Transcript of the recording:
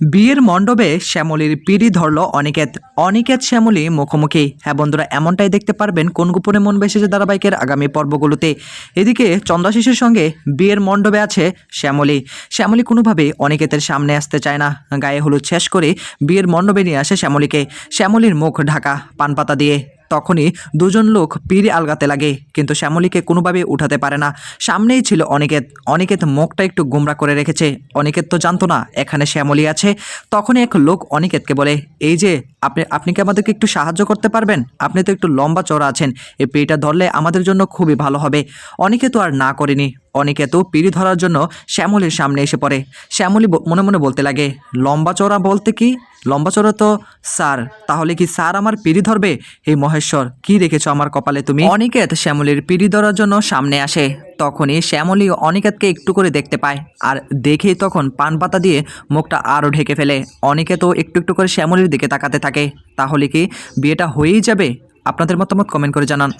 বিয়ের মণ্ডপে শ্যামলীর পিড়ি ধরল অনিকেত। অনিকেত, শ্যামলী মুখোমুখি। হ্যাঁ বন্ধুরা, এমনটাই দেখতে পারবেন কোন গোপনে মন বেসেছে ধারাবাহিকের আগামী পর্বগুলোতে। এদিকে চন্দ্রাশিসের সঙ্গে বিয়ের মণ্ডপে আছে শ্যামলী। শ্যামলী কোনোভাবে অনিকেতের সামনে আসতে চায় না। গায়ে হলুদ শেষ করে বিয়ের মণ্ডপে নিয়ে আসে শ্যামলীকে। শ্যামলীর মুখ ঢাকা, পানপাতা দিয়ে। তখনই দুজন লোক পিড়ি আলগাতে লাগে, কিন্তু শ্যামলীকে কোনোভাবেই উঠাতে পারে না। সামনেই ছিল অনিকেত। অনিকেত মুখটা একটু গুমরা করে রেখেছে। অনিকেত তো জানতো না, এখানে শ্যামলী আছে। তখনই এক লোক অনিকেতকে বলে, এই যে আপনি আপনি কি আমাদেরকে একটু সাহায্য করতে পারবেন? আপনি তো একটু লম্বা চড়া আছেন। এই পিড়িটা ধরলে আমাদের জন্য খুবই ভালো হবে। অনেকে তো আর না করেনি। অনেকে তো পিড়ি ধরার জন্য শ্যামলীর সামনে এসে পড়ে। শ্যামলী মনে মনে বলতে লাগে, লম্বা চড়া বলতে কি? লম্বা চড়া তো স্যার। তাহলে কি স্যার আমার পিড়ি ধরবে? এই মহেশ্বর, কি দেখেছ আমার কপালে তুমি? অনিকেত শ্যামলীর পিড়ি ধরার জন্য সামনে আসে। তখনই শ্যামলী অনিকেতকে একটু করে দেখতে পায়। আর দেখেই তখন পান পাতা দিয়ে মুখটা আরও ঢেকে ফেলে। অনিকেতও একটু একটু করে শ্যামলীর দিকে তাকাতে থাকে। তাহলে কি বিয়েটা হয়েই যাবে? আপনাদের মতামত কমেন্ট করে জানান।